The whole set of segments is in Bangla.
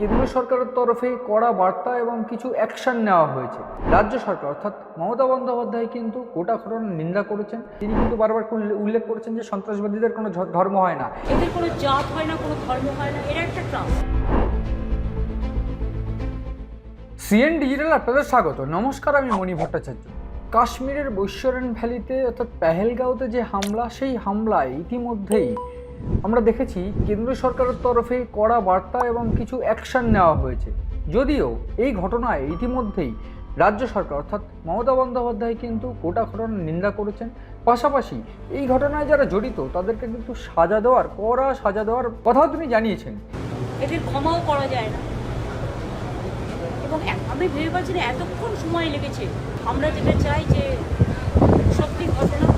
কেন্দ্র সরকারের তরফে কড়া বার্তা এবং কিছু অ্যাকশন নেওয়া হয়েছে। রাজ্য সরকার অর্থাৎ মমতা বন্দ্যোপাধ্যায় কিন্তু গোটা ঘটনার নিন্দা করেছেন। তিনি কিন্তু বারবার উল্লেখ করেছেন যে সন্ত্রাসবাদীদের কোনো ধর্ম হয় না। এদের কোনো জাত হয় না কোনো ধর্ম হয় না এরা একটা ট্রাস্ট। সিএন ডিজিটাল আপনাদের স্বাগত। নমস্কার আমি মণি ভট্টাচার্য। কাশ্মীরের বৈশ্বরণ ভ্যালিতে অর্থাৎ পেহেলগাঁওতে যে হামলা সেই হামলায় ইতিমধ্যেই আমরা দেখেছি কেন্দ্র সরকারের তরফে কড়া বার্তা এবং কিছু অ্যাকশন নেওয়া হয়েছে। যদিও এই ঘটনায় ইতিমধ্যেই রাজ্য সরকার অর্থাৎ মমতা বন্দ্যোপাধ্যায় কিন্তু গোটা ঘটনার নিন্দা করেছেন। পাশাপাশি এই ঘটনায় যারা জড়িত, তাদেরকে কিন্তু সাজা দেওয়ার, কড়া সাজা দেওয়ার কথাও তিনি জানিয়েছেন। এদের ক্ষমাও করা যায় না। এবং আমি ভেবে পাচ্ছি না এতক্ষণ সময় লেগেছে। আমরা যেটা চাই যে সত্যি ঘটনা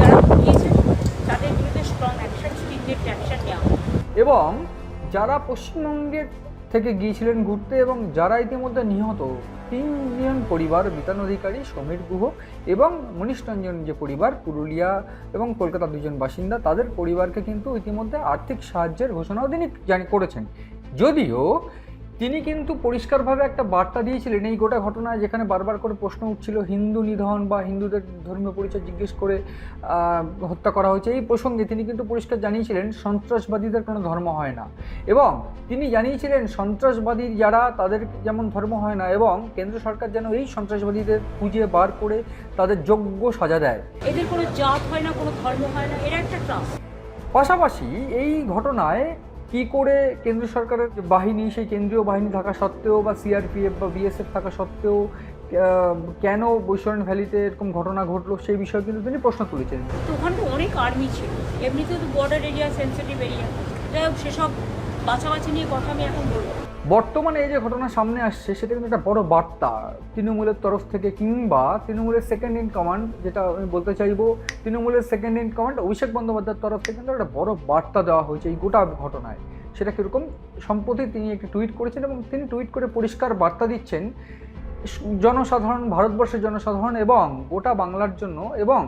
যারা ঘটিয়েছেন তাদের বিরুদ্ধে স্ট্রং অ্যাকশন স্ট্রিটেড অ্যাকশন নেওয়া হোক। এবং যারা পশ্চিমবঙ্গের থেকে গিয়েছিলেন ঘুরতে এবং যারা ইতিমধ্যে নিহত, তিনজন পরিবার, বিতান অধিকারী, সমীর গুহ এবং মনীষ রঞ্জন যে পরিবার, পুরুলিয়া এবং কলকাতা দুজন বাসিন্দা, তাদের পরিবারকে কিন্তু ইতিমধ্যে আর্থিক সাহায্যের ঘোষণাও তিনি জানি, করেছেন। যদিও তিনি কিন্তু পরিষ্কারভাবে একটা বার্তা দিয়েছিলেন এই গোটা ঘটনায় যেখানে বারবার করে প্রশ্ন উঠছিল হিন্দু নিধন বা হিন্দুদের ধর্মীয় পরিচয় জিজ্ঞেস করে হত্যা করা হয়েছে। এই প্রসঙ্গে তিনি কিন্তু পরিষ্কার জানিয়েছিলেন সন্ত্রাসবাদীদের কোনো ধর্ম হয় না। এবং তিনি জানিয়েছিলেন সন্ত্রাসবাদী যারা তাদের যেমন ধর্ম হয় না এবং কেন্দ্র সরকার যেন এই সন্ত্রাসবাদীদের খুঁজে বার করে তাদের যোগ্য সাজা দেয়। এদের কোনো জাত হয় না কোনো ধর্ম হয় না এরা একটা পাশাপাশি এই ঘটনায় কি করে কেন্দ্র সরকারের বাহিনী, সেই কেন্দ্রীয় বাহিনী থাকা সত্ত্বেও বা সিআরপিএফ বা বিএসএফ থাকা সত্ত্বেও কেন বৈশরণ ভ্যালিতে এরকম ঘটনা ঘটলো, সেই বিষয়ে কিন্তু তিনি প্রশ্ন তুলেছেন তো ওখানে অনেক আর্মি ছিল। এমনিতেও তো বর্ডার এরিয়া সেন্সিটিভ এরিয়া যাই হোক, সেসব বাছাবাছি নিয়ে কথা আমি এখন বলব। বর্তমানে এই যে ঘটনা সামনে আসছে, সেটা কিন্তু একটা বড় বার্তা। তৃণমূলের তরফ থেকে কিংবা তৃণমূলের সেকেন্ড ইন কমান্ড যেটা আমি বলতে চাইব, তৃণমূলের সেকেন্ড ইন কমান্ড অভিষেক বন্দ্যোপাধ্যায়ের তরফ থেকে কিন্তু একটা বড় বার্তা দেওয়া হয়েছে এই গোটা ঘটনায়। সেটা কীরকম? সম্প্রতি তিনি একটি টুইট করেছেন এবং তিনি টুইট করে পরিষ্কার বার্তা দিচ্ছেন। জনসাধারণ, ভারতবর্ষের জনসাধারণ এবং গোটা বাংলার জন্য এবং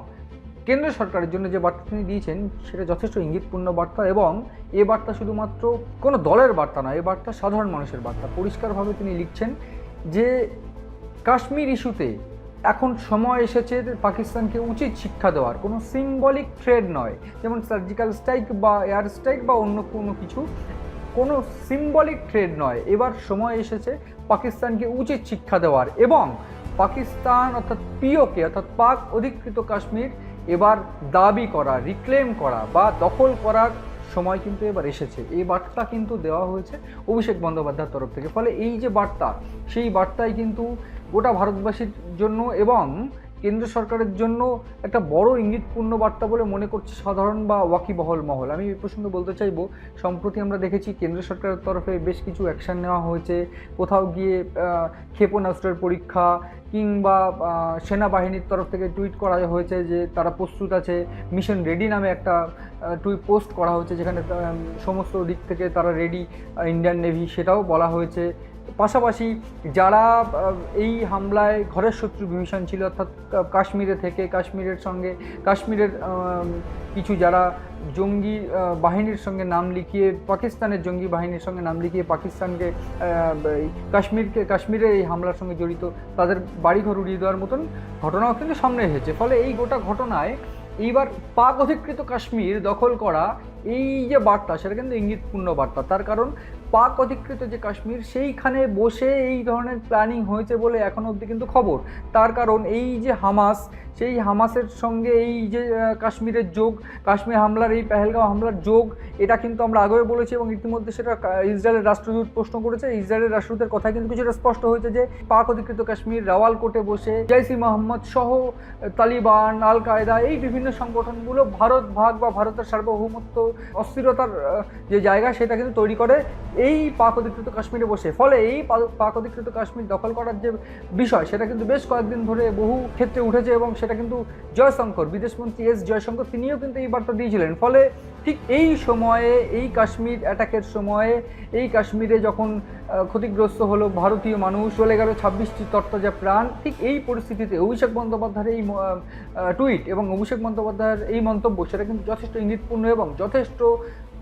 কেন্দ্র সরকারের জন্য যে বার্তা তিনি দিয়েছেন, সেটা যথেষ্ট ইঙ্গিতপূর্ণ বার্তা এবং এ বার্তা শুধুমাত্র কোনো দলের বার্তা নয়, এ বার্তা সাধারণ মানুষের বার্তা। পরিষ্কারভাবে তিনি লিখছেন যে, কাশ্মীর ইস্যুতে এখন সময় এসেছে পাকিস্তানকে উচিত শিক্ষা দেওয়ার। কোনো সিম্বলিক ট্রেড নয়। যেমন সার্জিক্যাল স্ট্রাইক বা এয়ার স্ট্রাইক বা অন্য কোনো কিছু, কোনো সিম্বলিক ট্রেড নয়। এবার সময় এসেছে পাকিস্তানকে উচিত শিক্ষা দেওয়ার এবং পাকিস্তান অর্থাৎ পিওকে, অর্থাৎ পাক অধিকৃত কাশ্মীর এবার দাবি করা রিক্লেম করা বা দখল করার সময় কিন্তু এবার এসেছে। এই বার্তা কিন্তু দেওয়া হয়েছে অভিষেক বন্দ্যোপাধ্যায়ের তরফ থেকে। ফলে এই যে বার্তা, সেই বার্তায় কিন্তু গোটা ভারতবাসীর জন্য এবং কেন্দ্র সরকারের জন্য একটা বড় ইঙ্গিতপূর্ণ বার্তা বলে মনে করছে সাধারণ বা ওয়াকিবহল মহল। আমি এই প্রসঙ্গে বলতে চাইব, সম্প্রতি আমরা দেখেছি কেন্দ্র সরকারের তরফে বেশ কিছু অ্যাকশন নেওয়া হয়েছে। কোথাও গিয়ে ক্ষেপণাস্ত্রের পরীক্ষা কিংবা সেনাবাহিনীর তরফ থেকে টুইট করা হয়েছে যে তারা প্রস্তুত আছে। মিশন রেডি নামে একটা টুইট পোস্ট করা হয়েছে যেখানে সমস্ত দিক থেকে তারা রেডি ইন্ডিয়ান নেভি সেটাও বলা হয়েছে। পাশাপাশি যারা এই হামলায় ঘরের শত্রু বিভীষণ ছিল, অর্থাৎ কাশ্মীরে থেকে, কাশ্মীরের সঙ্গে, কাশ্মীরের কিছু যারা জঙ্গি বাহিনীর সঙ্গে নাম লিখিয়ে, পাকিস্তানের জঙ্গি বাহিনীর সঙ্গে নাম লিখিয়ে পাকিস্তানকে কাশ্মীরকে কাশ্মীরের এই হামলার সঙ্গে জড়িত, তাদের বাড়িঘর উড়িয়ে দেওয়ার মতন ঘটনাও কিন্তু সামনে এসেছে। ফলে এই গোটা ঘটনায় এইবার পাক অধিকৃত কাশ্মীর দখল করা এই যে বার্তা, সেটা কিন্তু ইঙ্গিতপূর্ণ বার্তা। তার কারণ পাক অধিকৃত যে কাশ্মীর, সেইখানে বসে এই ধরনের প্ল্যানিং হয়েছে বলে এখনও অবধি কিন্তু খবর। তার কারণ এই যে হামাস, সেই হামাসের সঙ্গে এই যে কাশ্মীরের যোগ, কাশ্মীর হামলার, এই পেহেলগাঁও হামলার যোগ, এটা কিন্তু আমরা আগেও বলেছি এবং ইতিমধ্যে সেটা ইসরায়েলের রাষ্ট্রদূত প্রশ্ন করেছে। ইসরায়েলের রাষ্ট্রদূতের কথা কিন্তু কিছুটা স্পষ্ট হয়েছে যে পাক অধিকৃত কাশ্মীর, রাওয়ালকোটে বসে জৈসি মোহাম্মদ সহ তালিবান আল কায়দা এই বিভিন্ন সংগঠনগুলো ভারত ভাগ বা ভারতের সার্বভৌমত্ব অস্থিরতার যে জায়গা সেটা কিন্তু তৈরি করে এই পাক অধিকৃত কাশ্মীরে বসে। ফলে এই পাক অধিকৃত কাশ্মীর দখল করার যে বিষয়, সেটা কিন্তু বেশ কয়েকদিন ধরে বহু ক্ষেত্রে উঠেছে এবং সেটা কিন্তু জয়শঙ্কর, বিদেশমন্ত্রী এস জয়শঙ্কর তিনিও কিন্তু এই বার্তা দিয়েছিলেন। ফলে ঠিক এই সময়ে, এই কাশ্মীর অ্যাটাকের সময়ে, এই কাশ্মীরে যখন ক্ষতিগ্রস্ত হলো ভারতীয় মানুষ, চলে গেল ছাব্বিশটি তরতাজা প্রাণ, ঠিক এই পরিস্থিতিতে অভিষেক বন্দ্যোপাধ্যায়ের এই টুইট এবং অভিষেক বন্দ্যোপাধ্যায়ের এই মন্তব্য, সেটা কিন্তু যথেষ্ট ইঙ্গিতপূর্ণ এবং যথেষ্ট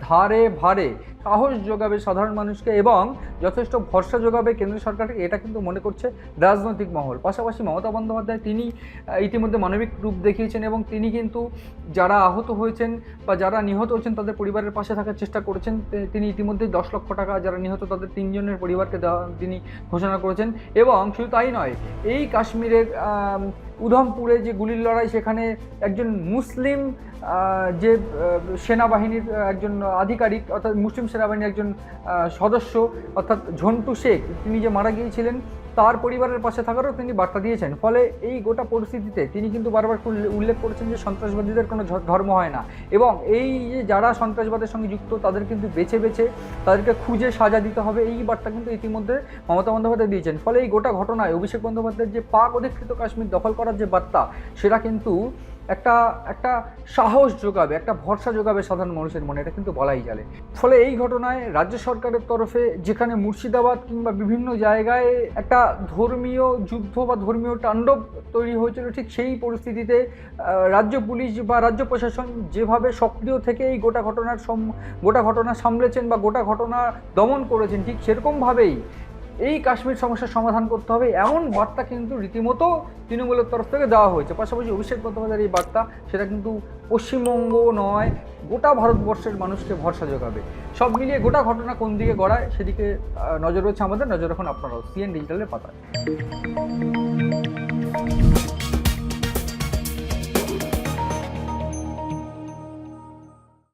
ধারে ভারে সাহস যোগাবে সাধারণ মানুষকে এবং যথেষ্ট ভরসা যোগাবে কেন্দ্র সরকারকে, এটা কিন্তু মনে করছে রাজনৈতিক মহল। পাশাপাশি মমতা বন্দ্যোপাধ্যায় তিনি ইতিমধ্যে মানবিক রূপ দেখিয়েছেন এবং তিনি কিন্তু যারা আহত হয়েছেন বা যারা নিহত হয়েছেন তাদের পরিবারের পাশে থাকার চেষ্টা করেছেন। তিনি ইতিমধ্যে দশ লক্ষ টাকা যারা নিহত তাদের তিনজনের পরিবারকে দেওয়া, তিনি ঘোষণা করেছেন এবং শুধু তাই নয়, এই কাশ্মীরের উধমপুরে যে গুলির লড়াই, সেখানে একজন মুসলিম যে সেনাবাহিনীর একজন আধিকারিক, অর্থাৎ মুসলিম সেনাবাহিনীর একজন সদস্য, অর্থাৎ ঝন্টু শেখ, তিনি যে মারা গিয়েছিলেন, তার পরিবারের পাশে থাকারও তিনি বার্তা দিয়েছেন। ফলে এই গোটা পরিস্থিতিতে তিনি কিন্তু বারবার উল্লেখ করেছেন যে সন্ত্রাসবাদীদের কোনো ধর্ম হয় না। এবং এই যে যারা সন্ত্রাসবাদের সঙ্গে যুক্ত, তাদের কিন্তু বেছে বেছে তাদেরকে খুঁজে সাজা দিতে হবে, এই বার্তা কিন্তু ইতিমধ্যে মমতা বন্দ্যোপাধ্যায় দিয়েছেন। ফলে এই গোটা ঘটনায় অভিষেক বন্দ্যোপাধ্যায়ের যে পাক অধিকৃত কাশ্মীর দখল করার যে বার্তা, সেটা কিন্তু একটা একটা সাহস যোগাবে, একটা ভরসা যোগাবে সাধারণ মানুষের মনে, এটা কিন্তু বলাই চলে। ফলে এই ঘটনায় রাজ্য সরকারের তরফে যেখানে মুর্শিদাবাদ কিংবা বিভিন্ন জায়গায় একটা ধর্মীয় যুদ্ধ বা ধর্মীয় তাণ্ডব তৈরি হয়েছিল, ঠিক সেই পরিস্থিতিতে রাজ্য পুলিশ বা রাজ্য প্রশাসন যেভাবে সক্রিয় থেকে এই গোটা ঘটনার গোটা ঘটনা সামলেছেন বা গোটা ঘটনা দমন করেছেন, ঠিক সেরকমভাবেই এই কাশ্মীর সমস্যার সমাধান করতে হবে। এমন বার্তা কিন্তু রীতিমতো তৃণমূলের তরফ থেকে দেওয়া হয়েছে। পাশাপাশি অভিষেক বন্দ্যোপাধ্যায়ের এই বার্তা, সেটা কিন্তু পশ্চিমবঙ্গ নয়, গোটা ভারতবর্ষের মানুষকে ভরসা যোগাবে। সব মিলিয়ে গোটা ঘটনা কোন দিকে গড়ায়, সেদিকে নজর রয়েছে আমাদের। নজর রাখুন আপনারাও, সিএন ডিজিটালের পাতায়।